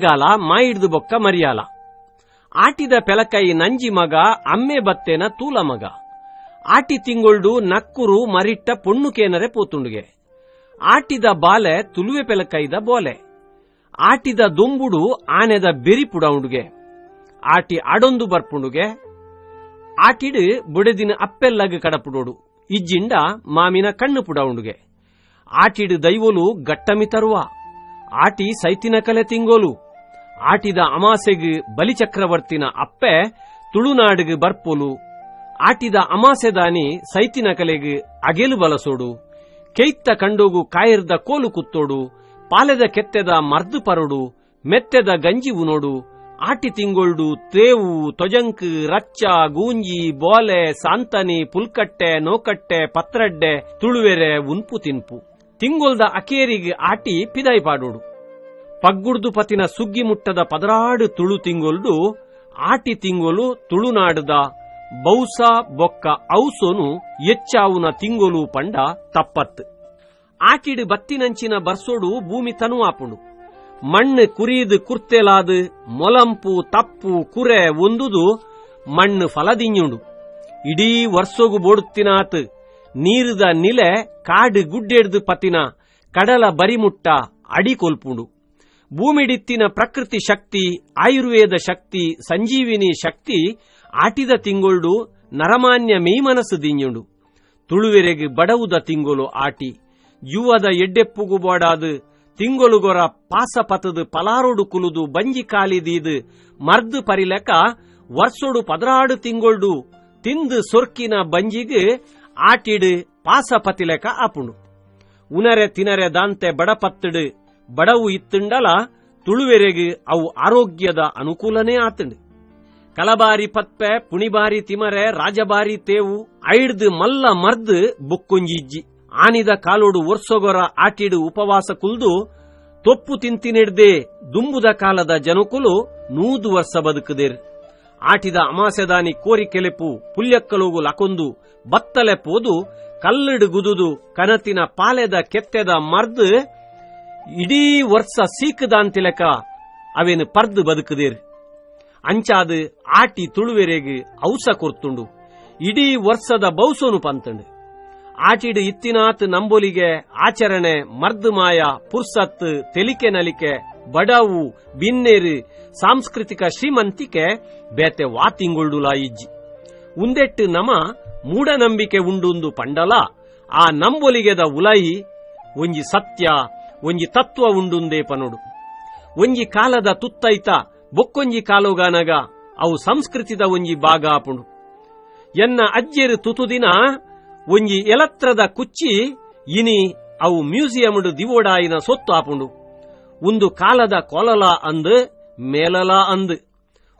ಗಾಲ ಮಾಯಿಡ್ದು ಬೊಕ್ಕ ಮರಿಯಾಲ. ಆಟಿದ ಪೆಲಕೈ ನಂಜಿ ಮಗ, ಅಮ್ಮೆ ಬತ್ತೇನ ತೂಲ ಮಗ. ಆಟಿ ತಿಂಗೊಳ್ಡು ನಕ್ಕುರು ಮರಿಟ್ಟ ಪೊಣ್ಣು ಪೊಣ್ಣುಕೇನರೆ ಪೋತುಂಡುಗೆ. ಆಟಿದ ಬಾಲೆ ತುಲುವೆ ಪೆಲಕೈದ ಬೋಲೆ. ಆಟಿದ ದೊಂಬುಡು ಆನೆದ ಬೆರಿ ಪುಡಾವುಂಡುಗೆ. ಆಟಿ ಅಡೊಂದು ಬರ್ಪುಂಡುಗೆ. ಆಟಿಡು ಬುಡದಿನ ಅಪ್ಪೆಲ್ಲಗ ಕಡಪುಡೋಡು. ಇಜ್ಜಿಂಡ ಮಾಮಿನ ಕಣ್ಣು ಪುಡಾವುಂಡುಗೆ. ಆಟಿಡು ದೈವೋಲು ಗಟ್ಟಮಿ ತರುವ. ಆಟಿ ಸೈತಿನ ಕಲೆ ತಿಂಗೋಲು. ಆಟಿದ ಅಮಾಸೆಗ್ ಬಲಿಚಕ್ರವರ್ತಿನ ಅಪ್ಪೆ ತುಳುನಾಡಿಗೆ ಬರ್ಪೊಲು. ಆಟಿದ ಅಮಾಸೆದಾನಿ ಸೈತಿನ ಕಲೆಗ್ ಅಗೆಲು ಬಲಸೋಡು. ಕೆಯ್ತ ಕಂಡೋಗು ಕಾಯಿರ್ದ ಕೋಲು ಕುತ್ತೋಡು. ಪಾಲೆದ ಕೆತ್ತೆದ ಮರ್ದು ಪರೋಡು. ಮೆತ್ತೆದ ಗಂಜಿ ಉನೋಡು. ಆಟಿ ತಿಂಗೊಳ್ಡು ತೇವು ತೊಜಂಕ್ ರಚ್ಚ ಗೂಂಜಿ ಬೋಲೆ ಸಾಂತನಿ ಪುಲ್ಕಟ್ಟೆ ನೋಕಟ್ಟೆ ಪತ್ರಡ್ಡೆ ತುಳುವೆರೆ ಉನ್ಪು ತಿನ್ಪು. ತಿಂಗೊಲ್ದ ಅಕೇರಿಗೆ ಆಟಿ ಪಿದಾಯಿ ಪಾಡೋಡು. ಪಗ್ಗುಡ್ದು ಪತಿನ ಸುಗ್ಗಿ ಮುಟ್ಟದ ಪದರಾಡು ತುಳು ತಿಂಗೊಲ್ದು, ಆಟಿ ತಿಂಗೊಲು ತುಳುನಾಡದ ಬೌಸ ಬೊಕ್ಕ ಔಸೋನು ಎಚ್ಚಾವುನ ತಿಂಗೊಲು ಪಂಡ ತಪ್ಪತ್ ಆಟಿಡು ಬತ್ತಿನಂಚಿನ ಬರ್ಸೋಡು ಭೂಮಿ ತನುವಾಪುಂಡು ಮಣ್ಣು ಕುರಿದು ಕುರ್ತೆಲಾದು, ಮೊಲಂಪು ತಪ್ಪು ಕುರೆ ಒಂದುದು ಮಣ್ಣು ಫಲದಿಂಜುಂಡು ಇಡೀ ವರ್ಸೋಗು ಬೋಡುತ್ತಿನಾತ್, ನೀರುದ ನಿಲೆ ಕಾಡು ಗುಡ್ಡೆಡ್ದು ಪತಿನ ಕಡಲ ಬರಿಮುಟ್ಟ ಅಡಿ ಕೊಲ್ಪುಂಡು ಭೂಮಿಡಿತ್ತಿನ ಪ್ರಕೃತಿ ಶಕ್ತಿ, ಆಯುರ್ವೇದ ಶಕ್ತಿ, ಸಂಜೀವಿನಿ ಶಕ್ತಿ, ಆಟಿದ ತಿಂಗೊಳ್ಡು ನರಮಾನ್ಯ ಮೇಮನಸ್ಸು ದಿಂಜುಂಡು ತುಳುವೆರೆಗೆ ಬಡವುದ ತಿಂಗೊಲು ಆಟಿ. ಯುವದ ಎಡ್ಡೆಪ್ಪುಗು ಬೋಡಾದು ಪಾಸ ಪಾಸಪತದು ಪಲಾರೋಡು ಕುಲುದು ಬಂಜಿ ಕಾಲಿದೀದು ಮರ್ದು ಪರಿಲೆಕ ವರ್ಷೋಡು ಪದರಾಡು ತಿಂಗೊಳ್ಡು ತಿಂದು ಸೊರ್ಕಿನ ಬಂಜಿಗೆ ಆಟಿಡು ಪಾಸಪತಿಲೆಕ ಆಪುಂಡು ಉನರೆ ತಿನರೆ ದಾಂತೆ ಬಡಪತ್ತಡು ಬಡವು ಇತ್ತುಂಡಲ ತುಳುವೆರೆಗೆ ಅವು ಆರೋಗ್ಯದ ಅನುಕೂಲನೇ ಆತಂಡ್. ಕಲಬಾರಿ ಪತ್ಪೆ, ಪುಣಿಬಾರಿ ತಿಮರೆ, ರಾಜಬಾರಿ ತೇವು, ಐಡ್ದು ಮಲ್ಲ ಮರ್ದ್ ಬೊಕ್ಕೊಂಜಿಜ್ಜಿ. ಆನಿದ ಕಾಲೋಡು ಒರ್ಸೊಗೊರ ಆಟಿಡು ಉಪವಾಸ ಕುಲ್ದು ತೊಪ್ಪು ತಿಂತಿನಿಡ್ದೆ ದುಂಬುದ ಕಾಲದ ಜನಕುಲು ನೂದು ವರ್ಷ ಬದುಕುದೇರ್. ಆಟಿದ ಅಮಾಸೆದಾನಿ ಕೋರಿ ಕೆಲೆಪು ಪುಲ್ಯಕ್ಕಲೋಗು ಲಕೊಂದು ಬತ್ತಲೆ ಪೋದು ಕಲ್ಲಿಡು ಗುದುದು ಕನತಿನ ಪಾಲೆದ ಕೆತ್ತೆದ ಮರ್ದು ಇಡೀ ವರ್ಷ ಸೀಕದಾಂತಿಲಕ ಅವೇನು ಪರ್ದು ಬದುಕುದೇರ್. ಅಂಚಾದು ಆಟಿ ತುಳುವೆರೆಗೆ ಔಸ ಕೊರ್ತುಂಡು. ಇಡೀ ವರ್ಷದ ಬೌಸೋನು ಪಂತಂಡು. ಆಟಿಡು ಇತ್ತಿನಾತ್ ನಂಬೊಲಿಗೆ ಆಚರಣೆ ಮರ್ದು ಮಾಯ ಪುರ್ಸತ್ ತೆಲಿಕೆ ನಲಿಕೆ ಬಡವು ಬಿನ್ನೇರು ಸಾಂಸ್ಕೃತಿಕ ಶ್ರೀಮಂತಿಕೆ ಬೇತೆ ವಾತಿಂಗೊಳ್ಳುಲ ಇಜ್ಜಿ. ಉಂದೆಟ್ಟು ನಮ ಮೂಢನಂಬಿಕೆ ಉಂಡುಂದು ಪಂಡಲ, ಆ ನಂಬೊಲಿಗೆದ ಉಲೈ ಒಂಜಿ ಸತ್ಯ ಒಂಜಿ ತತ್ವ ಉಂಡುಂದೇ ಪನೊಡು. ಒಂಜಿ ಕಾಲದ ತುತ್ತೈತ ಬೊಕ್ಕೊಂಜಿ ಕಾಲೋಗಾನಗ ಅವು ಸಂಸ್ಕೃತಿದ ಒಂಜಿ ಭಾಗ ಆಪುಂಡು ಎನ್ನ ಅಜ್ಜೆರು ತುತುದಿನ ಒಂಜಿ ಎಲತ್ರದ ಕುಚ್ಚಿ ಇನಿ ಅವು ಮ್ಯೂಸಿಯಂಡು ದಿವೋಡಾಯಿನ ಸೊತ್ತು ಆಪುಂಡು. ಒಂದು ಕಾಲದ ಕೊಲಲ ಅಂದ್ ಮೇಲಲ ಅಂದ್.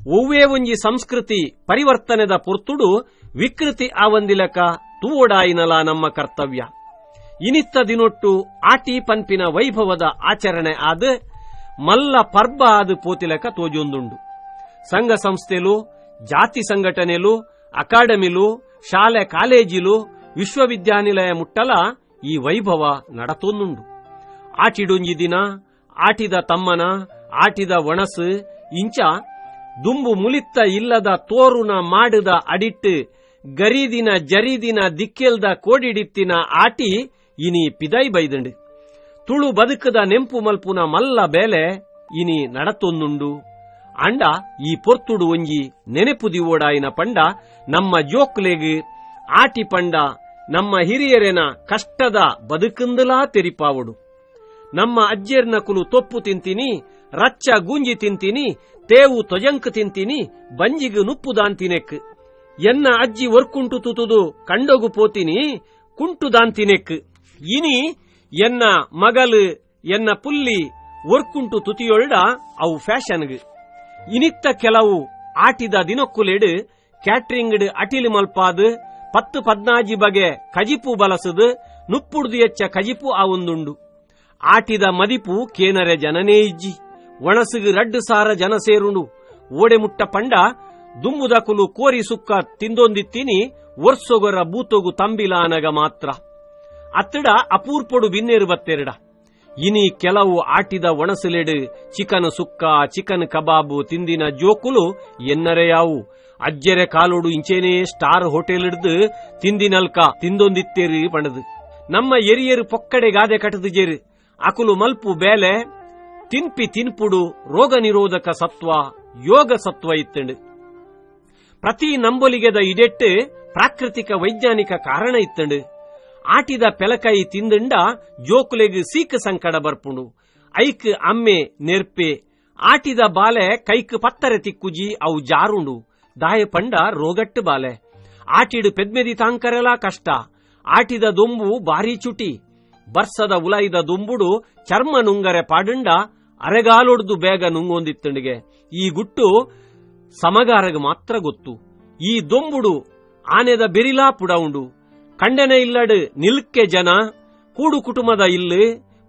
ಒವ್ವೇ ಒಂಜಿ ಸಂಸ್ಕೃತಿ ಪರಿವರ್ತನೆದ ಪೊರ್ತುಡು ವಿಕೃತಿ ಆವಂದಿಲಕ ತೂವೋಡಾಯಿನಲ ನಮ್ಮ ಕರ್ತವ್ಯ. ಇನಿತ್ತ ದಿನೊಟ್ಟು ಆಟಿ ಪಂಪಿನ ವೈಭವದ ಆಚರಣೆ ಆದ ಮಲ್ಲ ಪರ್ಬ ಆದ ಪೋತಿಲಕ ತೋಜೊಂದುಂಡು. ಸಂಘ ಸಂಸ್ಥೆಲು, ಜಾತಿ ಸಂಘಟನೆಲು, ಅಕಾಡೆಮಿಲು, ಶಾಲೆ ಕಾಲೇಜಿಲು, ವಿಶ್ವವಿದ್ಯಾನಿಲಯ ಮುಟ್ಟಲ ಈ ವೈಭವ ನಡತೊಂದುಂಡು. ಆಟಿಡೊಂಜಿ ದಿನ, ಆಟಿದ ತಮ್ಮನ, ಆಟಿದ ಒಣಸು, ಇಂಚ ದುಂಬು ಮುಲಿತ್ತ ಇಲ್ಲದ ತೋರುನ ಮಾಡಿದ ಅಡಿಟ್ಟು ಗರೀದಿನ ಜರೀದಿನ ದಿಕ್ಕೆಲ್ದ ಕೋಡಿಡಿತ್ತಿನ ಆಟಿ ಇನಿ ಪಿದೈ ಬೈದಂಡು. ತುಳು ಬದುಕದ ನೆಂಪು ಮಲ್ಪುನ ಮಲ್ಲ ಬೇಲೆ ಇನಿ ನಡತೊಂದುಂಡು. ಅಂಡ ಈ ಪೊರ್ತುಡು ಒಂಜಿ ನೆನೆಪು ದಿವೋಡಾಯಿನ ಪಂಡ ನಮ್ಮ ಜೋಕ್ಲೆಗ್ ಆಟಿ ಪಂಡ ನಮ್ಮ ಹಿರಿಯರೆನ ಕಷ್ಟದ ಬದುಕಂದಲಾ ತೆರಿಪಾವಡು. ನಮ್ಮ ಅಜ್ಜೆರ್ನ ಕುಲು ತೊಪ್ಪು ತಿಂತೀನಿ, ರಚ್ಚ ಗೂಂಜಿ ತಿಂತೀನಿ, ತೇವು ತೊಜಂಕ್ ತಿಂತೀನಿ, ಬಂಜಿಗ ನುಪ್ಪು ದಾಂತಿನೆಕ್. ಎನ್ನ ಅಜ್ಜಿ ಒರ್ಕುಂಟು ತುತುದು ಕಂಡೋಗು ಪೋತಿನಿ, ಕುಂಟು ಇನಿ ಎನ್ನ ಮಗಲು, ಎನ್ನ ಪುಲ್ಲಿ ಒರ್ಕುಂಟು ತುತಿಯೊಳ್ಳ ಅವು ಫ್ಯಾಷನ್ಗ್. ಇನಿತ್ತ ಕೆಲವು ಆಟಿದ ದಿನಕ್ಕುಲೆಡು ಕ್ಯಾಟ್ರಿಂಗ್ ಅಟಿಲ್ ಮಲ್ಪಾದು, ಪತ್ತು ಪದ್ನಾಜಿ ಬಗೆ ಕಜಿಪು ಬಲಸದು, ನುಪ್ಪುಡ್ದು ಎಚ್ಚ ಕಜಿಪು ಆವೊಂದುಂಡು ಆಟಿದ ಮದಿಪು ಕೇನರೆ ಜನನೇ ಇಜ್ಜಿ. ಒಣಸಿಗು ರಡ್ಡು ಸಾರ ಜನ ಸೇರುಂಡು. ಓಡೆ ಮುಟ್ಟ ಪಂಡ ದುಮ್ಮುದಕುಲು ಕೋರಿ ಸುಕ್ಕ ತಿಂದೊಂದಿತ್ತೀನಿ ಒರ್ಸೊಗೊರ ಬೂತೊಗು ತಂಬಿಲಾನಗ ಮಾತ್ರ. ಅತ್ತಡ ಅಪೂರ್ಪೊಡು ಬತ್ತೆರಡ ಇನಿ ಕೆಲವು ಆಟಿದ ಒಣಸಲೆಡು, ಚಿಕನ್ ಸುಕ್ಕ, ಚಿಕನ್ ಕಬಾಬು ತಿಂದಿನ ಜೋಕುಲು ಎನ್ನರೆಯಾವು ಅಜ್ಜರೆ ಕಾಲೋಡು ಇಂಚೇನೇ ಸ್ಟಾರ್ ಹೋಟೆಲ್ ಹಿಡ್ದು ತಿಂದಿನಲ್ಕ ತಿಂದೊಂದಿತ್ತೇರಿ ಪಣದು. ನಮ್ಮ ಎರಿಯರು ಪೊಕ್ಕಡೆ ಗಾದೆ ಕಟದು ಜೇರು. ಅಕುಲು ಮಲ್ಪು ಬೇಲೆ, ತಿನ್ಪಿ ತಿನ್ಪುಡು ರೋಗ ನಿರೋಧಕ ಸತ್ವ, ಯೋಗ ಸತ್ವ ಇತ್ತಂಡು. ಪ್ರತಿ ನಂಬೊಲಿಗೆದ ಇಡೆಟ್ಟು ಪ್ರಾಕೃತಿಕ ವೈಜ್ಞಾನಿಕ ಕಾರಣ ಇತ್ತಂಡು. ಆಟಿದ ಪೆಲಕಾಯಿ ತಿಂದಂಡ ಜೋಕುಲೆಗ್ ಸೀಕ ಸಂಕಡ ಬರ್ಪುಂಡು. ಐಕ್ ಅಮ್ಮೆ ನೆರ್ಪೆ. ಆಟಿದ ಬಾಲೆ ಕೈಕ್ ಪತ್ತರೆ ತಿಕ್ಕುಜಿ ಅವು ಜಾರುಂಡು. ದಾಯ ಪಂಡ ರೋಗಟ್ಟು ಬಾಲೆ. ಆಟಿಡು ಪೆದ್ಮೆದಿ ತಾಂಕರೆಲಾ ಕಷ್ಟ. ಆಟಿದ ದೊಂಬು ಬಾರಿ ಚುಟಿ. ಬರ್ಸದ ಉಲಾಯಿದ ದೊಂಬುಡು ಚರ್ಮ ನುಂಗರೆ ಪಾಡುಂಡ. ಅರೆಗಾಲೊಡ್ದು ಬೇಗ ನುಂಗೊಂದಿತ್ತಂಡಿಗೆ. ಈ ಗುಟ್ಟು ಸಮಗಾರಗ ಮಾತ್ರ ಗೊತ್ತು. ಈ ದೊಂಬುಡು ಆನೆದ ಬೆರಿಲಾ ಪುಡವುಂಡು. ಕಂಡನ ಇಲ್ಲಡ್ ನಿಲ್ಕೆ ಜನ, ಕೂಡು ಕುಟುಂಬದ ಇಲ್ಲು,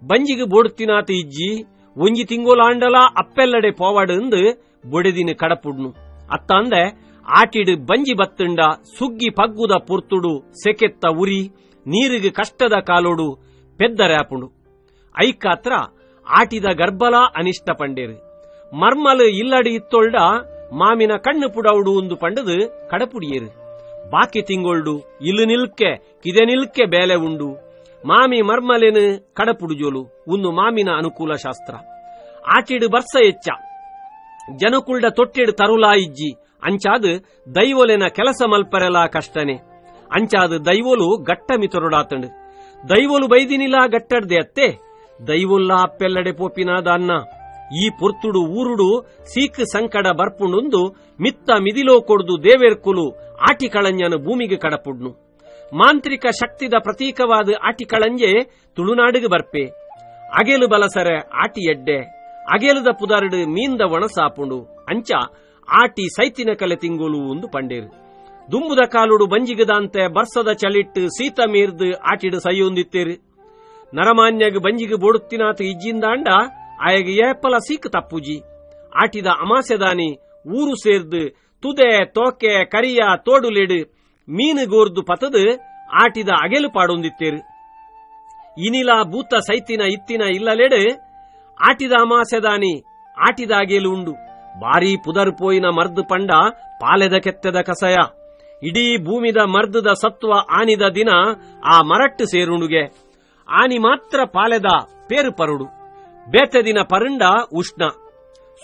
ಬಂಜಿಗೆ ಬೋಡುತ್ತಿನಾತ ಇಜ್ಜಿ, ಒಂಜಿ ತಿಂಗೋಲಾಂಡಲ ಅಪ್ಪೆಲ್ಲಡೆ ಪೋವಾಡು ಎಂದು ಬೊಡೆದಿನ ಕಡಪುಡ್ನು. ಅತ್ತ ಅಂದೆ ಆಟಿಡು ಬಂಜಿ ಬತ್ತುಂಡ, ಸುಗ್ಗಿ ಪಗ್ಗುದ ಪುರ್ತುಡು, ಸೆಕೆತ್ತ ಉರಿ, ನೀರಿಗೆ ಕಷ್ಟದ ಕಾಲೋಡು ಪೆದ್ದರಾಪುಂಡು ಐಕಾತ್ರ ಆಟಿದ ಗರ್ಭಲ ಅನಿಷ್ಟ ಪಂಡೇರು. ಮರ್ಮಲು ಇಲ್ಲಡಿ ಇತ್ತೊಳ್ಡ ಮಾಮಿನ ಕಣ್ಣು ಪುಡವುಡು ಒಂದು ಪಂಡದು ಕಡಪುಡಿಯೇರು. ಬಾಕಿ ತಿಂಗೊಳ್ಡು, ಇಲ್ಲು ನಿಲ್ಕೆ, ಕಿದೆ ನಿಲ್ಕೆ ಬೇಲೆ ಉಂಡು. ಮಾಮಿ ಮರ್ಮಲೆನು ಕಡಪುಡುಜೋಲು ಒಂದು ಮಾಮಿನ ಅನುಕೂಲ ಶಾಸ್ತ್ರ. ಆಟಿಡು ಬರ್ಸ ಎಚ್ಚ. ಜನಕುಲ್ಡ ತೊಟ್ಟಿಡು ತರುಲಾ ಇಜ್ಜಿ. ಅಂಚಾದು ದೈವೊಲೆನ ಕೆಲಸ ಮಲ್ಪರೆಲ ಕಷ್ಟನೆ. ಅಂಚಾದು ದೈವೊಲು ಗಟ್ಟ ಮಿತೊರಡಾತಂಡು ದೈವೊಲು ಬೈದಿನಿಲ್ಲ ಗಟ್ಟಡ್ದೆ ಅತ್ತೆ. ದೈವೊಲ್ಲ ಅಪ್ಪೆಲ್ಲಡೆ ಪೋಪಿನಾದ ಅನ್ನ. ಈ ಪೊರ್ತುಡು ಊರುಡು ಸೀಕ್ ಸಂಕಡ ಬರ್ಪುಂಡು ಮಿತ್ತ ಮಿದಿಲೋ ಕೊಡ್ದು ದೇವೇರ್ಕುಲು ಆಟಿ ಕಳಂಜನ ಭೂಮಿಗೆ ಕಡಪುಡ್ನು. ಮಾಂತ್ರಿಕ ಶಕ್ತಿದ ಪ್ರತೀಕವಾದ ಆಟಿ ಕಳಂಜೆ ತುಳುನಾಡಿಗೆ ಬರ್ಪೆ. ಅಗೇಲು ಬಲಸರೆ ಆಟಿ ಎಡ್ಡೆ. ಅಗೆಲುದ ಪುದರ್ಡು ಮೀಂದ ಒಣಸಾಪುಂಡು ಅಂಚ ಆಟಿ ಸೈತಿನ ಕಲೆ ತಿಂಗುಲು ಒಂದು ಪಂಡೇರು. ದುಂಬುದ ಕಾಲುಡು ಬಂಜಿಗದಂತೆ ಬರ್ಸದ ಚಳಿಟ್ಟು ಸೀತ ಮೀರ್ದು ಆಟಿಡು ಸೈಯೊಂದಿತ್ತೇರು. ನರಮಾನ್ಯಗ್ ಬಂಜಿಗೆ ಬೋಡುತ್ತಿನಾತ ಇಜ್ಜಿಂದಾಂಡ ಆಯಗ ಏಪಲ ಸೀಕ್ ತಪ್ಪುಜಿ. ಆಟಿದ ಅಮಾಸೆದಾನಿ ಊರು ಸೇರ್ದು, ತುದೆ, ತೋಕೆ, ಕರಿಯ, ತೋಡುಲೆಡು, ಮೀನು ಗೋರ್ದು ಪತದು ಆಟಿದ ಅಗೆಲು ಪಾಡೊಂದಿತ್ತೇರು. ಇನಿಲ ಭೂತ ಸೈತಿನ ಇತ್ತಿನ ಇಲ್ಲಲೆಡು ಆಟಿದ ಅಮಾಸೆದಾನಿ ಆಟಿದ ಅಗೆಲು ಉಂಡು. ಬಾರಿ ಪುದರ್ ಪೋಯಿನ ಮರ್ದು ಪಂಡ ಪಾಲೆದ ಕೆತ್ತೆದ ಕಸಯ. ಇಡೀ ಭೂಮಿದ ಮರ್ದದ ಸತ್ವ ಆನಿದ ದಿನ ಆ ಮರಟ್ಟು ಸೇರುಣುಗೆ. ಆನಿ ಮಾತ್ರ ಪಾಲೆದ ಪೇರು ಪರುಡು. ಬೇತೆ ಪರಂಡ ಉಷ್ಣ.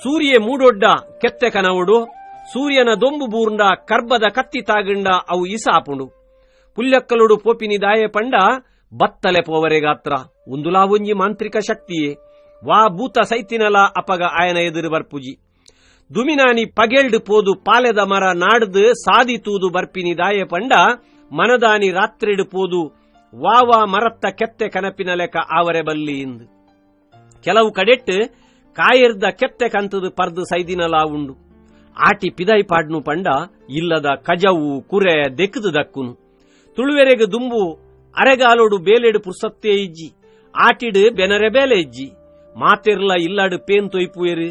ಸೂರ್ಯ ಮೂಡೊಡ್ಡ ಕೆತ್ತೆ ಕನವುಡು. ಸೂರ್ಯನ ದೊಂಬು ಬೂರ್ಂಡ ಕರ್ಬದ ಕತ್ತಿ ತಾಗಂಡ ಅವು ಇಸಾಪುಂಡು ಪುಲ್ಯಕ್ಕಲುಡು ಪೋಪಿನಿ ದಾಯೆ ಪಂಡ ಬತ್ತಲೆ ಪೋವರೆಗಾತ್ರ ಉಂದುಲಾ ಒಂಜಿ ಮಾಂತ್ರಿಕ ಶಕ್ತಿಯೇ. ವಾ ಭೂತ ಸೈತಿನಲ ಅಪಗ ಆಯನ ಎದುರು ಬರ್ಪುಜಿ. ದುಮಿನಾನಿ ಪಗೆಲ್ಡ್ ಪೋದು ಪಾಲೆದ ಮರ ನಾಡ್ದು ಸಾದಿ ತೂದು ಬರ್ಪಿನಿ ದಾಯೆ ಪಂಡ ಮನದಾನಿ ರಾತ್ರಿಡು ಪೋದು ವಾವಾ ಮರತ್ತ ಕೆತ್ತೆ ಕನಪಿನ ಲೆಕ್ಕ ಆವರೆ ಬಲ್ಲಿ ಇಂದು. ಕೆಲವು ಕಡೆಟ್ ಕಾಯಿರ್ದ ಕೆತ್ತೆ ಕಂತದು ಪರ್ದು ಸೈದಿನಲಾ ಉಂಡು. ಆಟಿ ಪಿದೈ ಪಾಡ್ನು ಪಂಡ ಇಲ್ಲದ ಕಜವು ಕುರೆ ದೆಕ್ಕದು ದಕ್ಕುನು. ತುಳುವೆರೆಗೆ ದುಂಬು ಅರೆಗಾಲೋಡು ಬೇಲೆಡು ಪುರ್ಸತ್ತೇ ಇಜ್ಜಿ. ಆಟಿಡು ಬೆನರೆ ಬೇಲೆ ಇಜ್ಜಿ. ಮಾತೆರ್ಲ ಇಲ್ಲಾಡು ಪೇನ್ ತೊಯ್ಪುಯರು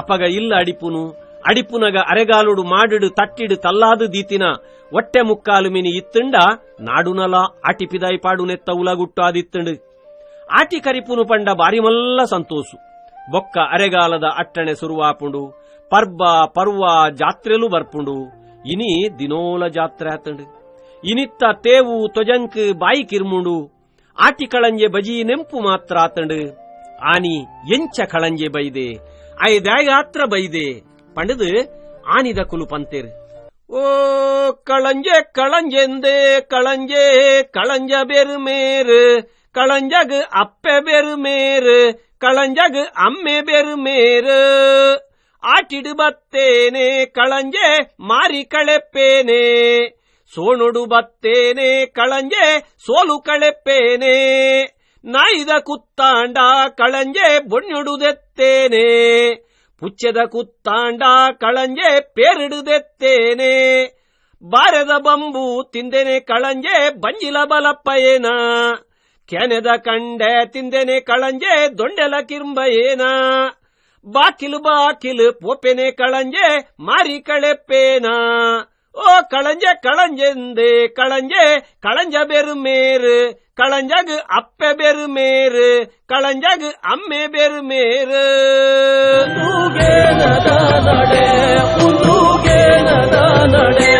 ಅಪಗ ಇಲ್ಲ ಅಡಿಪುನು. ಅಡಿಪುನಗ ಅರೆಗಾಲುಡು ಮಾಡಿಡು ತಟ್ಟಿಡು ತಲ್ಲಾದು ದೀತಿನ ಒಟ್ಟೆ ಮುಕ್ಕಾಲು ಮಿನಿ ಇತ್ತಂಡ ನಾಡುನಲ ಆಟಿ ಪಿದಾಯಿ ಪಾಡು ನೆತ್ತ ಉಲಗುಟ್ಟು ಆದಿತ್ತಂಡು ಆಟಿ ಕರಿಪುನು ಪಂಡ ಬಾರಿ ಮಲ್ಲ ಸಂತೋಷು ಬೊಕ್ಕ ಅರೆಗಾಲದ ಅಟ್ಟಣೆ ಸುರುವಾಪುಂಡು. ಪರ್ಬ, ಪರ್ವ, ಜಾತ್ರೆಲು ಬರ್ಪುಂಡು. ಇನಿ ದಿನೋಲ ಜಾತ್ರೆ ಆತಂಡು ಇನಿತ್ತ ತೇವು, ತೊಜಂಕ್, ಬಾಯಿ ಕಿರ್ಮುಂಡು. ಆಟಿ ಕಳಂಜೆ ಬಜಿ ನೆಂಪು ಮಾತ್ರ ಆತಂಡು ಆನಿ ಎಂಚ ಕಳಂಜೆ ಬೈದೆ. ಐದಾತ್ರ ಬೈದೆ. ಪಂಡದು ಆನಿದ ಕುಲು ಪಂತೇರು. ಓ ಕಳಂಜೆ, ಕಳಂಜೆಂದೆ, ಕಳಂಜೆ, ಕಳಂಜ ಬೆರು ಮೇರು ಕಳಂಜಗ್ ಅಪ್ಪೆ ಬೆರು ಮೇರು ಕಳಂಜಗ್ ಅಮ್ಮೆ ಬೆರು ಮೇರು ಆಟಿಡು ಬತ್ತೇನೆ ಕಳಂಜೆ ಮಾರಿ ಕಳೆಪ್ಪೇನೆ ಸೋಣುಡು ಬತ್ತೇನೆ ಕಳಂಜೆ ಸೋಲು ಕಳೆಪ್ಪೇನೆ ನಾಯಿದ ಕುತ್ತಾಂಡ ಕಳಂಜೆ ಬೊಣ್ಣುಡುದೆತ್ತೇನೆ ಪುಚ್ಚದ ಕುತ್ತಾಂಡ ಕಳಂಜೆ ಪೇರಿಡುದೆತ್ತೇನೆ ಬಾರದ ಬಂಬು ತಿಂದೆನೆ ಕಳಂಜೆ ಬಂಜಿಲ ಬಲಪ್ಪಯೇನ ಕೆನೆದ ಕಂಡೆ ತಿಂದೆನೆ ಕಳಂಜೆ ದೊಂಡೆಲ ಕಿರ್ಂಬಯೇನ ಬಾಕಿಲು ಬಾಕಿಲು ಪೋಪೆನೆ ಕಳಂಜೆ ಮಾರಿ ಕಳೆಪ್ಪೇನ? ஓ களஞ்ச களஞ்செந்து களஞ்சே களஞ்ச பெருமேறு களஞ்சகு அப்ப பெருமேறு களஞ்சகு அம்மே பெருமேறு நூகே நட நடே நூகே நட நடே